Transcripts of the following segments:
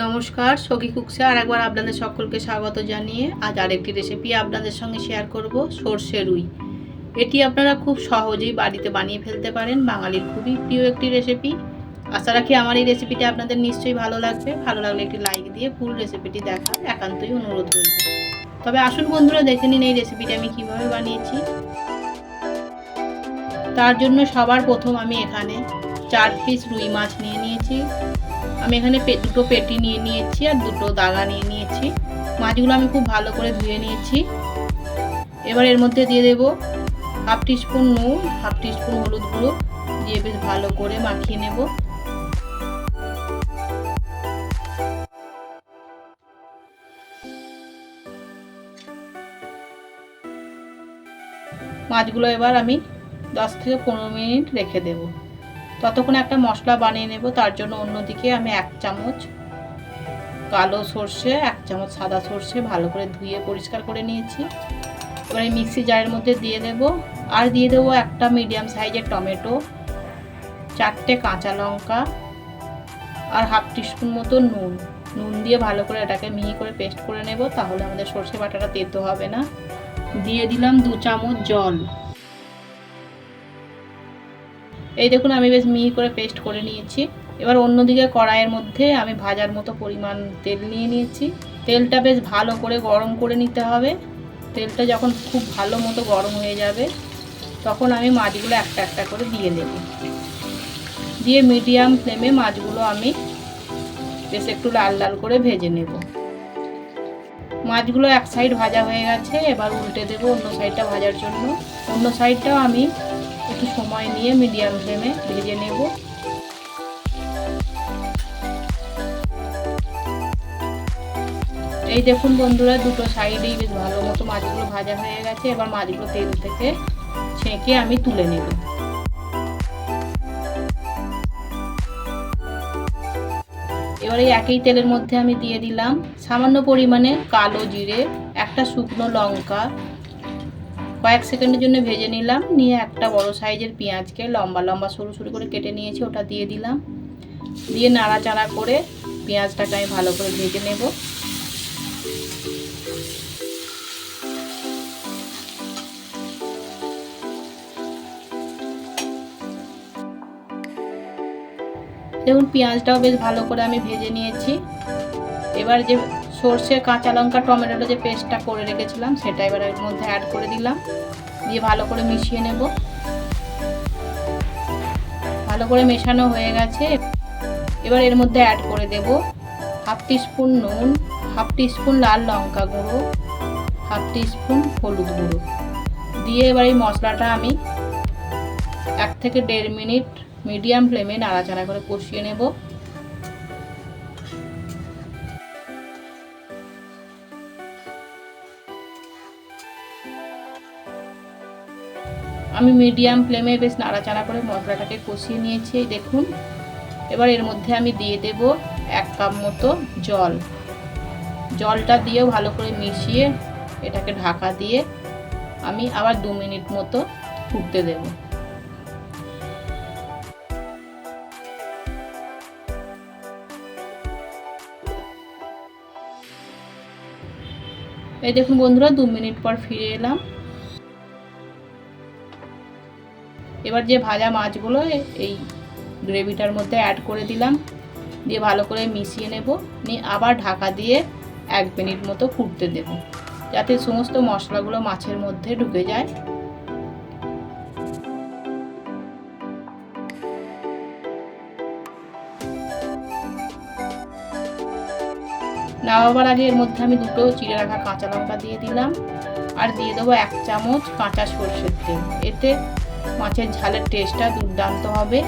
নমস্কার, সখী কুকসে আর একবার আপনাদের সকলকে স্বাগত জানিয়ে আজ আরেকটি রেসিপি আপনাদের সঙ্গে শেয়ার করব, সর্ষে রুই। এটি আপনারা খুব সহজেই বাড়িতে বানিয়ে ফেলতে পারেন, বাঙালির খুবই প্রিয় একটি রেসিপি আশা রাখি আমার এই রেসিপিটি আপনাদের নিশ্চয়ই ভালো লাগবে। ভালো লাগলে একটি লাইক দিয়ে ফুল রেসিপিটি দেখার একান্তই অনুরোধ করব তবে আসুন বন্ধুরা, দেখে নিন এই রেসিপিটি আমি কীভাবে বানিয়েছি। তার জন্য সবার প্রথম আমি এখানে চার পিস রুই মাছ নিয়ে নিয়েছি। আমি এখানে দুটো পেটি নিয়ে নিয়েছি আর দুটো দাগা নিয়ে নিয়েছি। মাছগুলো আমি খুব ভালো করে ধুয়ে নিয়েছি। এবার এর মধ্যে দিয়ে দেব হাফ টিস্পুন নুন, হাফ টিস্পুন হলুদ গুঁড়ো দিয়ে বেশ ভালো করে মাখিয়ে নেব। মাছগুলো এবার আমি দশ থেকে পনেরো মিনিট রেখে দেবো। ততক্ষণ একটা মশলা বানিয়ে নেব, তার জন্য অন্যদিকে আমি এক চামচ কালো সর্ষে, এক চামচ সাদা সর্ষে ভালো করে ধুয়ে পরিষ্কার করে নিয়েছি। এবার মিক্সি জারের মধ্যে দিয়ে দেব। আর দিয়ে দেবো একটা মিডিয়াম সাইজের টমেটো, চারটে কাঁচা লঙ্কা আর হাফ টিস্পুন মতো নুন। নুন দিয়ে ভালো করে এটাকে মিহি করে পেস্ট করে নেব, তাহলে আমাদের সর্ষে বাটাটা তেতো হবে না। দিয়ে দিলাম দু চামচ জল। এই দেখুন, আমি বেশ মিহি করে পেস্ট করে নিয়েছি। এবার অন্যদিকে কড়াইয়ের মধ্যে আমি ভাজার মতো পরিমাণ তেল নিয়ে নিয়েছি। তেলটা বেশ ভালো করে গরম করে নিতে হবে। তেলটা যখন খুব ভালো মতো গরম হয়ে যাবে, তখন আমি মাছগুলো একটা একটা করে দিয়ে দেব দিয়ে মিডিয়াম ফ্লেমে মাছগুলো আমি বেশ একটু লাল লাল করে ভেজে নেব। মাছগুলো এক সাইড ভাজা হয়ে গেছে, এবার উল্টে দেবো অন্য সাইডটা ভাজার জন্য। অন্য সাইডটাও আমি একটু সময় নিয়ে মিডিয়াম ফ্লেমে ভেজে নেব। এই দেখুন বন্ধুরা, দুটো সাইডেই বেশ ভালো মতো মাছগুলো ভাজা হয়ে গেছে। এবার মাছগুলো তেল থেকে ছেঁকে আমি তুলে নেব। এবার এই একই তেলের মধ্যে আমি দিয়ে দিলাম সামান্য পরিমাণে কালো জিরে, একটা শুকনো লঙ্কা কয়েক সেকেন্ডের জন্য ভেজে নিলাম। নিয়ে একটা বড় সাইজের পেঁয়াজকে লম্বা লম্বা সরু সরু করে কেটে নিয়েছি, ওটা দিয়ে দিলাম। দিয়ে নাড়াচাড়া করে পেঁয়াজটাকে আমি ভালো করে ভেজে নেব। দেখুন, পেঁয়াজটাও বেশ ভালো করে আমি ভেজে নিয়েছি। এবার যে সর্ষে, কাঁচা লঙ্কা, টমেটোটা যে পেস্টটা করে রেখেছিলাম, সেটা এবার এর মধ্যে অ্যাড করে দিলাম। দিয়ে ভালো করে মিশিয়ে নেব। ভালো করে মেশানো হয়ে গেছে। এবার এর মধ্যে অ্যাড করে দেব হাফ টিস্পুন নুন, হাফ টিস্পুন লাল লঙ্কা গুঁড়ো, হাফ টিস্পুন হলুদ গুঁড়ো। দিয়ে এবার এই মশলাটা আমি এক থেকে দেড় মিনিট মিডিয়াম ফ্লেমে নাড়াচাড়া করে কষিয়ে নেব। আমি মিডিয়াম ফ্লেমে বেশ নাড়াচাড়া করে মশলাটাকে কষিয়ে নিয়েছি, দেখুন। এবার এর মধ্যে আমি দিয়ে দেব এক কাপ মতো জল। জলটা দিয়েও ভালো করে মিশিয়ে এটাকে ঢাকা দিয়ে আমি আবার দু মিনিট মতো ফুটতে দেব। এই দেখুন বন্ধুরা, দু মিনিট পর ফিরে এলাম। এবার যে ভাজা মাছগুলো এই গ্রেভিটার মধ্যে অ্যাড করে দিলাম। দিয়ে ভালো করে মিশিয়ে নেব। নিয়ে আবার ঢাকা দিয়ে এক মিনিট মতো ফুটতে দেব, যাতে সমস্ত মশলাগুলো মাছের মধ্যে ঢুকে যায়। নামাবার আগে এর মধ্যে আমি দুটো চিড়ে রাখা কাঁচা লঙ্কা দিয়ে দিলাম। আর দিয়ে দেবো এক চামচ কাঁচা সর্ষের তেল। এতে মাছের ঝালের টেস্টটা দুর্দান্ত হবে।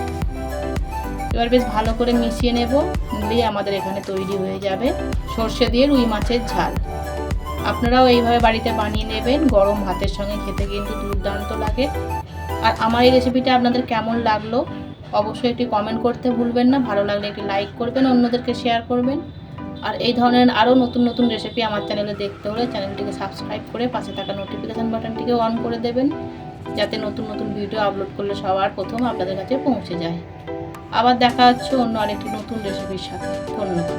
এবার বেশ ভালো করে মিশিয়ে নেব, নিলেই আমাদের এখানে তৈরি হয়ে যাবে সর্ষে দিয়ে রুই মাছের ঝাল। আপনারাও এইভাবে বাড়িতে বানিয়ে নেবেন, গরম ভাতের সঙ্গে খেতে কিন্তু দুর্দান্ত লাগে। আর আমার এই রেসিপিটা আপনাদের কেমন লাগল, অবশ্যই একটি কমেন্ট করতে ভুলবেন না, ভালো লাগলে একটি লাইক করবেন, অন্যদেরকে শেয়ার করবেন। আর এই ধরনের আরও নতুন নতুন রেসিপি আমার চ্যানেলে দেখতে হলে চ্যানেলটিকে সাবস্ক্রাইব করে পাশে থাকা নোটিফিকেশান বাটনটিকে অন করে দেবেন। যাতে নতুন নতুন ভিডিও আপলোড করলে সবার প্রথম আপনাদের কাছে পৌঁছে যায়। আবার দেখা হচ্ছে অন্য আরেকটি নতুন রেসিপির সাথে। ধন্যবাদ।